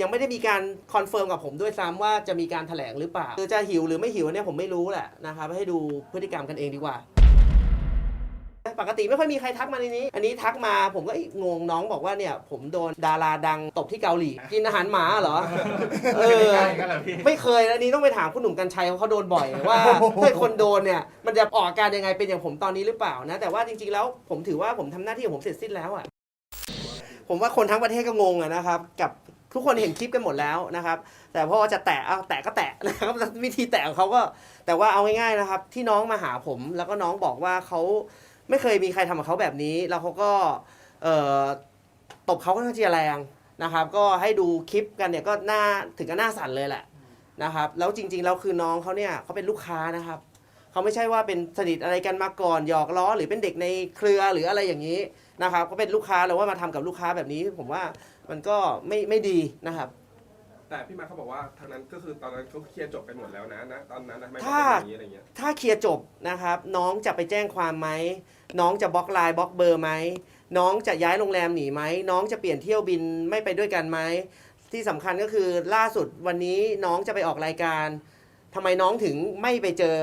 ยังไม่ได้มีการคอนเฟิร์มกับผมด้วยซ้ำว่าจะมีการแถลงหรือเปล่าคือจะหิวหรือไม่หิวเนี่ยผมไม่รู้แหละนะครับให้ดูพฤติกรรมกันเองดีกว่า ปกติไม่ค่อยมีใครทักมาในนี้ อันนี้ทักมาผมก็เอ๊ะงงน้องบอกว่าเนี่ย ผมโดนดาราดังตบที่เกาหลีกินอาหารหมาเหรอเออใกล้กันเหรอพี่ไม่เคยอันนี้ต้องไปถามคุณหนุ่มกัญชัยเขาเขาโดนบ่อย ว่าถ้าคนโดนเนี่ยมันจะออกอาการยังไงเป็นอย่างผมตอนนี้หรือเปล่านะแต่ว่าจริงๆแล้วผมถือว่าผมทำหน้าที่ของผมเสร็จสิ้นแล้วอะผมว่าคนทั้งประเทศก็งงอะนะครับ กับ ทุกคนเห็นคลิปกันหมดแล้วนะครับ แต่พอจะแตะเอาแตะก็แตะนะครับวิธีแตะของเขาก็แต่ว่าเอาง่ายๆนะครับ ที่น้องมาหาผม แล้วก็น้องบอกว่าเขาไม่เคยมีใครทำกับเขาแบบนี้ แล้วเขาก็เอ่อตบเขาก็น่าจะแรงนะครับ ก็ให้ดูคลิปกันเนี่ยก็หน้าถึงกับหน้าสั่นเลยแหละนะครับ แล้วจริงๆแล้วคือน้องเขาเนี่ยเขาเป็นลูกค้านะครับเขาไม่ใช่ว่าเป็นสนิทอะไรกันมาก่อนหยอกล้อหรือเป็นเด็กในเครือหรืออะไรอย่างนี้ นะครับก็เป็นลูกค้าแล้วว่ามาทำกับลูกค้าแบบนี้ ผมว่ามันก็ไม่ไม่ดีนะครับ แต่พี่มาร์คเขาบอกว่าทางนั้นก็คือตอนนั้นเขาเคลียร์จบกันหมดแล้วนะนะตอนนั้นนะทำไมถ้าเขาเป็นอย่างนี้อะไรเงี้ยถ้าเคลียร์จบนะครับ น้องจะไปแจ้งความไหมน้องจะบล็อกไลน์บล็อกเบอร์ไหมน้องจะย้ายโรงแรมหนีไหมน้องจะเปลี่ยนเที่ยวบินไม่ไปด้วยกันไหมที่สำคัญก็คือล่าสุดวันนี้น้องจะไปออกรายการทำไมน้องถึงไม่ไปเจอ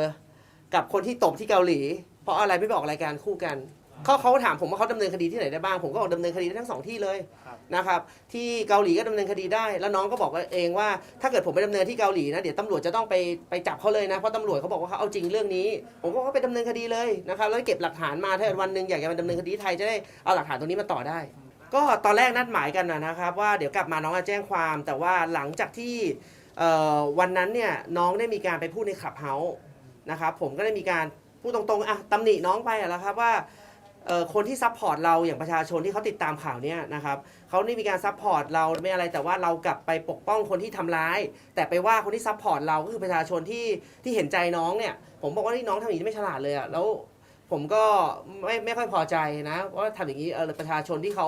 กับคนที่ตบที่เกาหลี เพราะอะไรไม่ไปออกรายการคู่กัน เขาเขาถามผมว่าเขาดำเนินคดีที่ไหนได้บ้าง ผมก็บอกดำเนินคดีได้ทั้งสองที่เลยครับ นะครับ ที่เกาหลีก็ดำเนินคดีได้ แล้วน้องก็บอกว่าเองว่า ถ้าเกิดผมไปดำเนินที่เกาหลีนะ เดี๋ยวตำรวจจะต้องไปไปจับเขาเลยนะ เพราะตำรวจเขาบอกว่าเขาเอาจริงเรื่องนี้ ผมก็ว่าไปดำเนินคดีเลยนะครับ แล้วเก็บหลักฐานมา ถ้าเกิดวันหนึ่งอยากจะมาดำเนินคดีไทยจะได้เอาหลักฐานตรงนี้มาต่อได้ ก็ตอนแรกนัดหมายกันนะนะครับว่าเดี๋ยวกลับมาน้องจะแจ้งความ แต่ว่าหลังจากที่เอ่อวันนั้นเนี่ยน้องได้มีการไปพูดในขับเฮาส์นะครับผมก็ได้มีการพูดตรงๆอะตำหนิน้องไปอะแล้วครับว่าเอ่อ คนที่ซัพพอร์ตเราอย่างประชาชนที่เขาติดตามข่าวเนี่ยนะครับเขาได้มีการซัพพอร์ตเราไม่อะไรแต่ว่าเรากลับไปปกป้องคนที่ทำร้าย แต่ไปว่าคนที่ซัพพอร์ตเราก็คือประชาชนที่ที่เห็นใจน้องเนี่ย ผมบอกว่าที่น้องทำอย่างนี้ไม่ฉลาดเลยอะแล้วผมก็ไม่ไม่ค่อยพอใจนะว่าทำอย่างนี้เออประชาชนที่เขา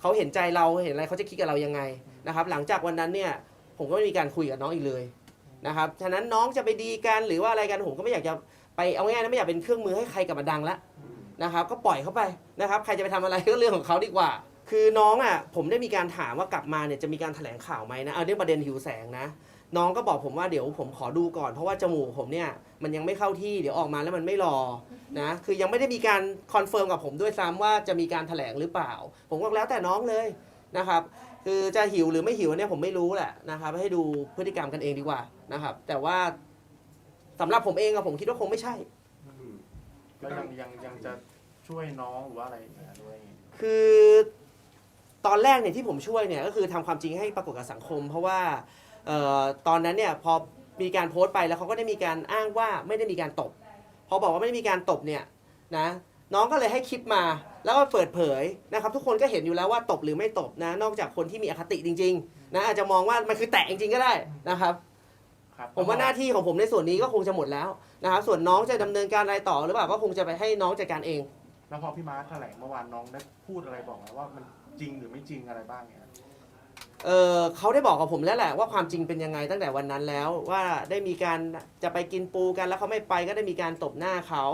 เขาเห็นใจเราเห็นอะไรเขาจะคิดกับเรายังไงนะครับ หลังจากวันนั้นเนี่ยผมก็ไม่มีการคุยกับน้องอีกเลยนะครับฉะนั้นน้องจะไปดีกันหรือว่าอะไรกันผมก็ไม่อยากจะไปเอาง่ายๆนะไม่อยากเป็นเครื่องมือให้ใครกลับมาดังละ นะครับก็ปล่อยเขาไปนะครับใครจะไปทำอะไรก็เรื่องของเขาดีกว่า คือน้องอะผมได้มีการถามว่ากลับมาเนี่ยจะมีการแถลงข่าวไหมนะเอาเรื่องประเด็นหิวแสงนะ น้องก็บอกผมว่าเดี๋ยวผมขอดูก่อนเพราะว่าจมูกผมเนี่ยมันยังไม่เข้าที่เดี๋ยวออกมาแล้วมันไม่รอนะคือยังไม่ได้มีการคอนเฟิร์มกับผมด้วยซ้ำว่าจะมีการแถลงหรือเปล่า ผมก็แล้วแต่น้องเลยนะครับคือจะหิวหรือไม่หิวเนี่ยผมไม่รู้แหละนะครับให้ดูพฤติกรรมกันเองดีกว่านะครับ แต่ว่าสำหรับผมเองอะผมคิดว่าคงไม่ใช่อืมแล้วยังยังยังจะ ช่วยน้องหรือว่าอะไรอย่างเงี้ยด้วย คือตอนแรกเนี่ยที่ผมช่วยเนี่ยก็คือทำความจริงให้ปรากฏกับสังคม เพราะว่าเอ่อตอนนั้นเนี่ยพอมีการโพสต์ไปแล้วเขาก็ได้มีการอ้างว่าไม่ได้มีการตบพอบอกว่าไม่ได้มีการตบเนี่ยนะน้องก็เลยให้คลิปมาแล้วก็เปิดเผยนะครับทุกคนก็เห็นอยู่แล้วว่าตบหรือไม่ตบนะนอกจากคนที่มีอคติจริงๆนะอาจจะมองว่ามันคือแตะจริงๆก็ได้นะครับ ครับผมว่าหน้าที่ของผมในส่วนนี้ก็คงจะหมดแล้วนะครับส่วนน้องจะดำเนินการอะไรต่อหรือเปล่าก็คงจะไปให้น้องจัดการเอง แล้วพอพี่มาร์คแถลงเมื่อวานน้องได้พูดอะไรบอกไหมว่ามันจริงหรือไม่จริงอะไรบ้างเนี่ย เออเขาได้บอกกับผมแล้วแหละว่าความจริงเป็นยังไงตั้งแต่วันนั้นแล้วว่าได้มีการจะไปกินปูกันแล้วเขาไม่ไปก็ได้มีการตบหน้าเขา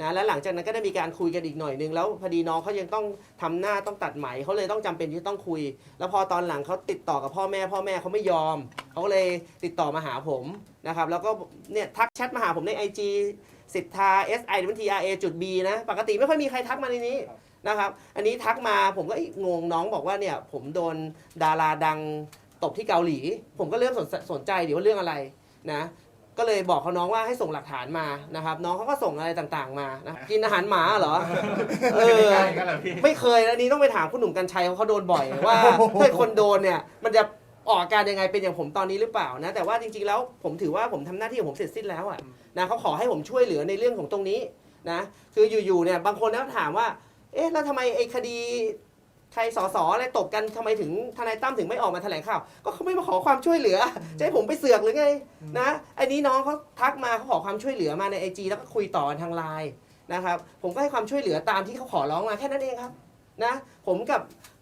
นะแล้วหลังจากนั้นก็ได้มีการคุยกันอีกหน่อยนึงแล้วพอดีน้องเขายังต้องทำหน้าต้องตัดไหมเขาเลยต้องจำเป็นที่ต้องคุย แล้วพอตอนหลังเขาติดต่อกับพ่อแม่พ่อแม่เขาไม่ยอมเขาก็เลยติดต่อมาหาผมนะครับแล้วก็เนี่ยทักแชทมาหาผมใน IG สิทธา S I W T R A จุด B นะ ปกติไม่ค่อยมีใครทักมาในนี้นะครับ อันนี้ทักมาผมก็เอ๊ะงงน้องบอกว่าเนี่ยผมโดนดาราดังตบที่เกาหลี ผมก็เริ่มสนสนใจเดี๋ยวว่าเรื่องอะไรนะ ก็เลยบอกเขาน้องว่าให้ส่งหลักฐานมานะครับ น้องเขาก็ส่งอะไรต่างๆมานะกินอาหารหมาเหรอ เออใกล้กันเหรอพี่ไม่เคยนะอันนี้ต้องไปถามคุณหนุ่มกัญชัยเขาเขาโดนบ่อยว่าถ้าคนโดนเนี่ยมันจะ ออกอาการยังไงเป็นอย่างผมตอนนี้หรือเปล่านะแต่ว่าจริงๆแล้วผมถือว่าผมทำหน้าที่ของผมเสร็จสิ้นแล้วอะนะเขาขอให้ผมช่วยเหลือในเรื่องของตรงนี้นะคืออยู่ๆเนี่ยบางคนนะถามว่า เอ๊ะแล้วทำไมไอ้คดีใครสอสออะไรตบกันทำไมถึงทนายตั้มถึงไม่ออกมาแถลงข่าว ก็เขาไม่มาขอความช่วยเหลือจะให้ผมไปเสือกหรือไงนะอันนี้น้องเขาทักมาเขาขอความช่วยเหลือมาในไอจแล้วก็คุยต่อกันทางไลน์นะครับผมก็ให้ความช่วยเหลือตามที่เขาขอร้องมาแค่นั้นเองครับ นะ ผมกับ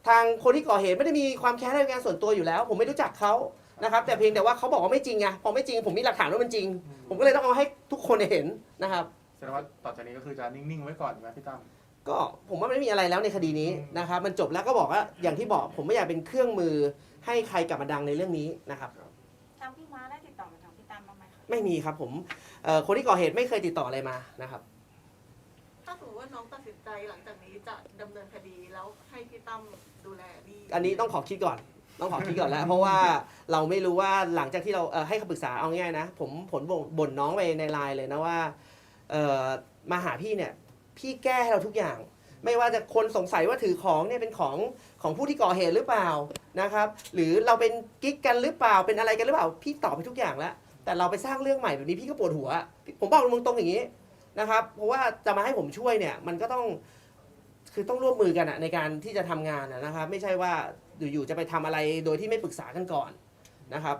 ทางคนที่ก่อเหตุไม่ได้มีความแค้นอะไรกันส่วนตัวอยู่แล้ว ผมไม่รู้จักเขานะครับ แต่เพียงแต่ว่าเขาบอกว่าไม่จริงไงพอไม่จริง ผมมีหลักฐานว่ามันจริง ผมก็เลยต้องเอาให้ทุกคนเห็นนะครับแสดงว่าต่อจากนี้ก็คือจะนิ่งๆไว้ก่อนใช่ไหมพี่ตั้มก็ผมว่ามันไม่มีอะไรแล้วในคดีนี้นะครับ มันจบแล้วก็บอกว่าอย่างที่บอกผมไม่อยากเป็นเครื่องมือให้ใครกลับมาดังในเรื่องนี้นะครับทางพี่ม้าได้ติดต่อกับทางพี่ตั้มบ้างไหมคะไม่มีครับผมเอ่อคนที่ก่อเหตุไม่เคยติดต่ออะไรมานะครับ ถ้าสมมติว่าน้องตัดสินใจหลังจากนี้จะดำเนินคดีแล้วให้พี่ตั้มดูแลนี่อันนี้ต้องขอคิดก่อน ต้องขอคิดก่อนแล้ว เพราะว่าเราไม่รู้ว่าหลังจากที่เราเอ่อให้คำปรึกษาเอาง่ายๆนะ ผมผลบ่นบ่นน้องไปในไลน์เลยนะว่าเอ่อมาหาพี่เนี่ย พี่แก้ให้เราทุกอย่าง ไม่ว่าจะคนสงสัยว่าถือของเนี่ยเป็นของของผู้ที่ก่อเหตุหรือเปล่านะครับ หรือเราเป็นกิ๊กกันหรือเปล่าเป็นอะไรกันหรือเปล่า พี่ตอบไปทุกอย่างแล้ว แต่เราไปสร้างเรื่องใหม่แบบนี้พี่ก็ปวดหัว ผมบอกตรงๆอย่างนี้ นะครับ เพราะว่าจะมาให้ผมช่วยเนี่ย มันก็ต้องคือต้องร่วมมือกันอะในการที่จะทำงานอะนะครับ ไม่ใช่ว่าอยู่ๆจะไปทำอะไรโดยที่ไม่ปรึกษากันก่อนนะครับ